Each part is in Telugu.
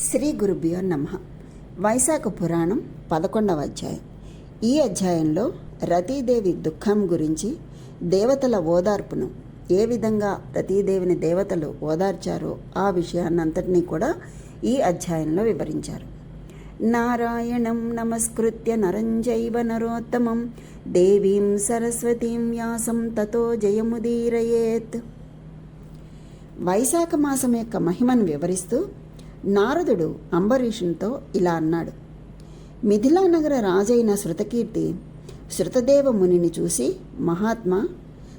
శ్రీ గురుభ్యో నమ. వైశాఖ పురాణం పదకొండవ అధ్యాయం. ఈ అధ్యాయంలో రతీదేవి దుఃఖం గురించి దేవతల ఓదార్పును ఏ విధంగా రతీదేవిని దేవతలు ఓదార్చారో ఆ విషయాన్నంతటినీ కూడా ఈ అధ్యాయంలో వివరించారు. నారాయణం నమస్కృత్య నరంజైవ నరోత్తమం దేవీం సరస్వతీం వ్యాసం తతో జయముదీరయేత్. వైశాఖ మాసం యొక్క మహిమను వివరిస్తూ నారదుడు అంబరీషునితో ఇలా అన్నాడు. మిథిలా నగర రాజైన శృతకీర్తి శృతదేవ మునిని చూసి మహాత్మా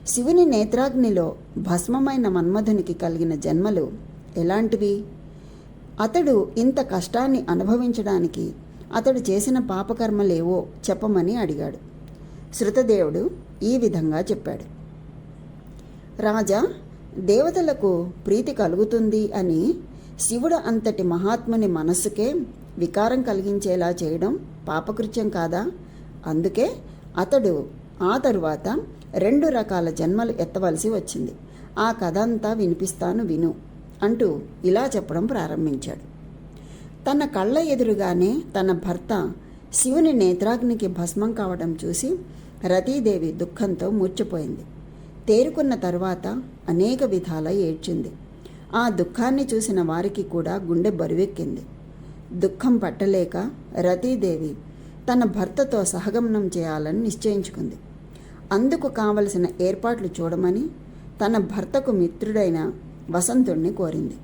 శివుని నేత్రాగ్నిలో భస్మమైన మన్మధునికి కలిగిన జన్మలు ఎలాంటివి? అతడు ఇంత కష్టాన్ని అనుభవించడానికి అతడు చేసిన పాపకర్మలేవో చెప్పమని అడిగాడు. శృతదేవుడు ఈ విధంగా చెప్పాడు. రాజా దేవతలకు ప్రీతి కలుగుతుంది అని శివుడు అంతటి మహాత్ముని మనస్సుకే వికారం కలిగించేలా చేయడం పాపకృత్యం కాదా? అందుకే అతడు ఆ తరువాత రెండు రకాల జన్మలు ఎత్తవలసి వచ్చింది. ఆ కథ అంతా వినిపిస్తాను విను అంటూ ఇలా చెప్పడం ప్రారంభించాడు. తన కళ్ళ ఎదురుగానే తన భర్త శివుని నేత్రాగ్నికి భస్మం కావడం చూసి రతీదేవి దుఃఖంతో మూర్చిపోయింది. తేరుకున్న తర్వాత అనేక విధాల ఏడ్చింది. ఆ దుఃఖాన్ని చూసిన వారికి కూడా గుండె బరువెక్కింది. దుఃఖం పట్టలేక రతీదేవి తన భర్తతో సహగమనం చేయాలని నిశ్చయించుకుంది. అందుకు కావలసిన ఏర్పాట్లు చూడమని తన భర్తకు మిత్రుడైన వసంతుణ్ణి కోరింది.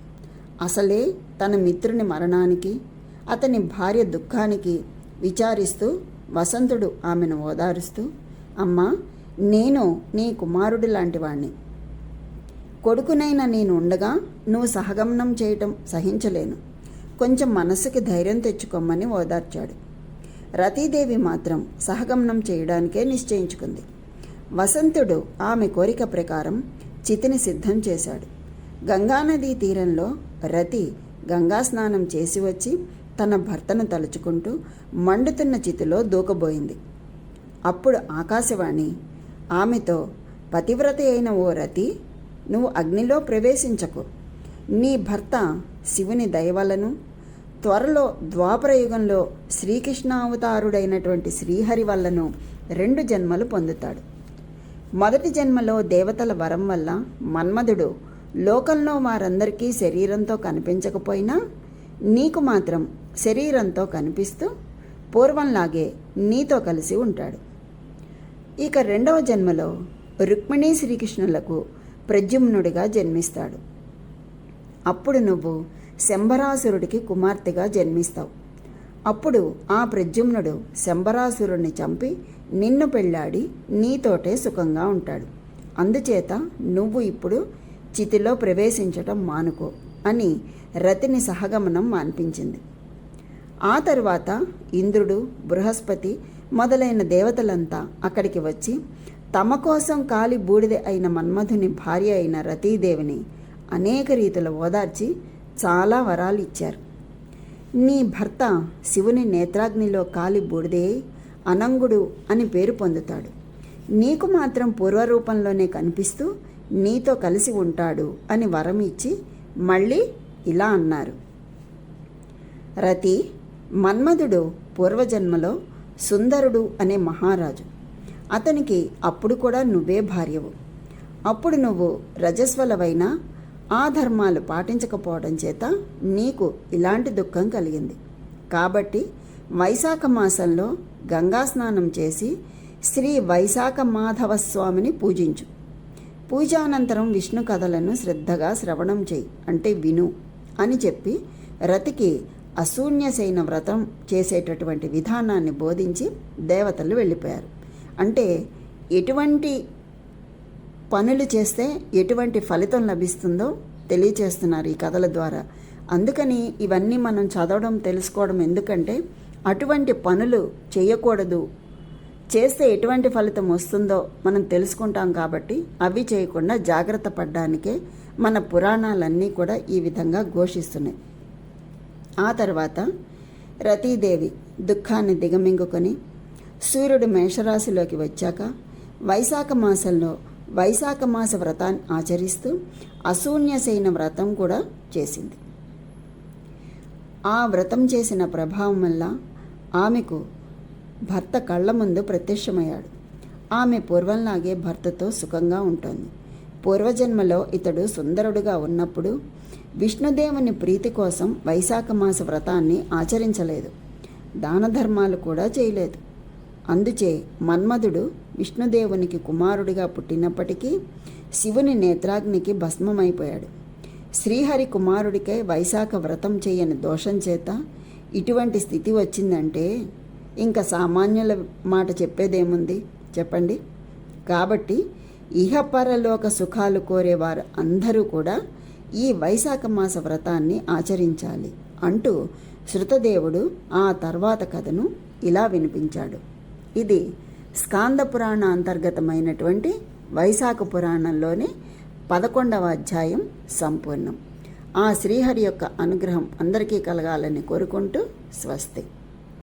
అసలే తన మిత్రుని మరణానికి అతని భార్య దుఃఖానికి విచారిస్తూ వసంతుడు ఆమెను ఓదారుస్తూ అమ్మా నేను నీ కుమారుడు లాంటివాణ్ణి కొడుకునైన నేను ఉండగా నువ్వు సహగమనం చేయటం సహించలేను. కొంచెం మనస్సుకి ధైర్యం తెచ్చుకోమని ఓదార్చాడు. రతీదేవి మాత్రం సహగమనం చేయడానికే నిశ్చయించుకుంది. వసంతుడు ఆమె కోరిక ప్రకారం చితిని సిద్ధం చేశాడు. గంగానదీ తీరంలో రతి గంగా స్నానం చేసి వచ్చి తన భర్తను తలుచుకుంటూ మండుతున్న చితిలో దూకబోయింది. అప్పుడు ఆకాశవాణి ఆమెతో పతివ్రత అయిన ఓ రతి నువ్వు అగ్నిలో ప్రవేశించకు. నీ భర్త శివుని దయవలను. త్వరలో ద్వాపరయుగంలో శ్రీకృష్ణావతారుడైనటువంటి శ్రీహరి వల్లను రెండు జన్మలు పొందుతాడు. మొదటి జన్మలో దేవతల వరం వల్ల మన్మధుడు లోకంలో వారందరికీ శరీరంతో కనిపించకపోయినా నీకు మాత్రం శరీరంతో కనిపిస్తూ పూర్వంలాగే నీతో కలిసి ఉంటాడు. ఇక రెండవ జన్మలో రుక్మిణీ శ్రీకృష్ణులకు ప్రద్యుమ్నుడిగా జన్మిస్తాడు. అప్పుడు నువ్వు శంబరాసురుడికి కుమార్తెగా జన్మిస్తావు. అప్పుడు ఆ ప్రద్యుమ్నుడు శంబరాసురుణ్ణి చంపి నిన్ను పెళ్ళాడి నీతోటే సుఖంగా ఉంటాడు. అందుచేత నువ్వు ఇప్పుడు చితిలో ప్రవేశించటం మానుకో అని రతిని సహగమనం మాన్పించింది. ఆ తర్వాత ఇంద్రుడు బృహస్పతి మొదలైన దేవతలంతా అక్కడికి వచ్చి తమ కోసం కాలి బూడిద అయిన మన్మధుని భార్య అయిన రతీదేవిని అనేక రీతుల ఓదార్చి చాలా వరాలు ఇచ్చారు. నీ భర్త శివుని నేత్రాగ్నిలో కాలి బూడిదే అనంగుడు అని పేరు పొందుతాడు. నీకు మాత్రం పూర్వరూపంలోనే కనిపిస్తూ నీతో కలిసి ఉంటాడు అని వరం ఇచ్చి మళ్ళీ ఇలా అన్నారు. రతి మన్మధుడు పూర్వజన్మలో సుందరుడు అనే మహారాజు. అతనికి అప్పుడు కూడా నువ్వే భార్యవు. అప్పుడు నువ్వు రజస్వలవైన ఆ ధర్మాలు పాటించకపోవడం చేత నీకు ఇలాంటి దుఃఖం కలిగింది. కాబట్టి వైశాఖ మాసంలో గంగా స్నానం చేసి శ్రీ వైశాఖ మాధవ స్వామిని పూజించు. పూజానంతరం విష్ణు కథలను శ్రద్ధగా శ్రవణం చేయి అంటే విను అని చెప్పి రతికి అశూన్యసైన వ్రతం చేసేటటువంటి విధానాన్ని బోధించి దేవతలు వెళ్ళిపోయారు. అంటే ఎటువంటి పనులు చేస్తే ఎటువంటి ఫలితం లభిస్తుందో తెలియచేస్తున్నారు ఈ కథల ద్వారా. అందుకని ఇవన్నీ మనం చదవడం తెలుసుకోవడం ఎందుకంటే అటువంటి పనులు చేయకూడదు. చేస్తే ఎటువంటి ఫలితం వస్తుందో మనం తెలుసుకుంటాం కాబట్టి అవి చేయకుండా జాగ్రత్త పడడానికే మన పురాణాలన్నీ కూడా ఈ విధంగా ఘోషిస్తున్నాయి. ఆ తర్వాత రతీదేవి దుఃఖాన్ని దిగమింగుకొని సూర్యుడు మేషరాశిలోకి వచ్చాక వైశాఖ మాసంలో వైశాఖ మాస వ్రతాన్ని ఆచరిస్తూ అశూన్యసైన వ్రతం కూడా చేసింది. ఆ వ్రతం చేసిన ప్రభావం వల్ల ఆమెకు భర్త కళ్ళ ముందు ప్రత్యక్షమయ్యాడు. ఆమె పూర్వంలాగే భర్తతో సుఖంగా ఉంటుంది. పూర్వజన్మలో ఇతడు సుందరుడుగా ఉన్నప్పుడు విష్ణుదేవుని ప్రీతి కోసం వైశాఖ మాస వ్రతాన్ని ఆచరించలేదు. దాన ధర్మాలు కూడా చేయలేదు. అందుచే మన్మధుడు విష్ణుదేవునికి కుమారుడిగా పుట్టినప్పటికీ శివుని నేత్రాగ్నికి భస్మమైపోయాడు. శ్రీహరి కుమారుడికై వైశాఖ వ్రతం చేయని దోషం చేత ఇటువంటి స్థితి వచ్చిందంటే ఇంకా సామాన్యుల మాట చెప్పేదేముంది? చెప్పండి. కాబట్టి ఇహపరలోక సుఖాలు కోరేవారు అందరూ కూడా ఈ వైశాఖ మాస వ్రతాన్ని ఆచరించాలి అంటూ శృతదేవుడు ఆ తర్వాత కథను ఇలా వినిపించాడు. ఇది స్కాంద పురాణ అంతర్గతమైనటువంటి వైశాఖ పురాణంలోని పదకొండవ అధ్యాయం సంపూర్ణం. ఆ శ్రీహరి యొక్క అనుగ్రహం అందరికీ కలగాలని కోరుకుంటూ స్వస్తి.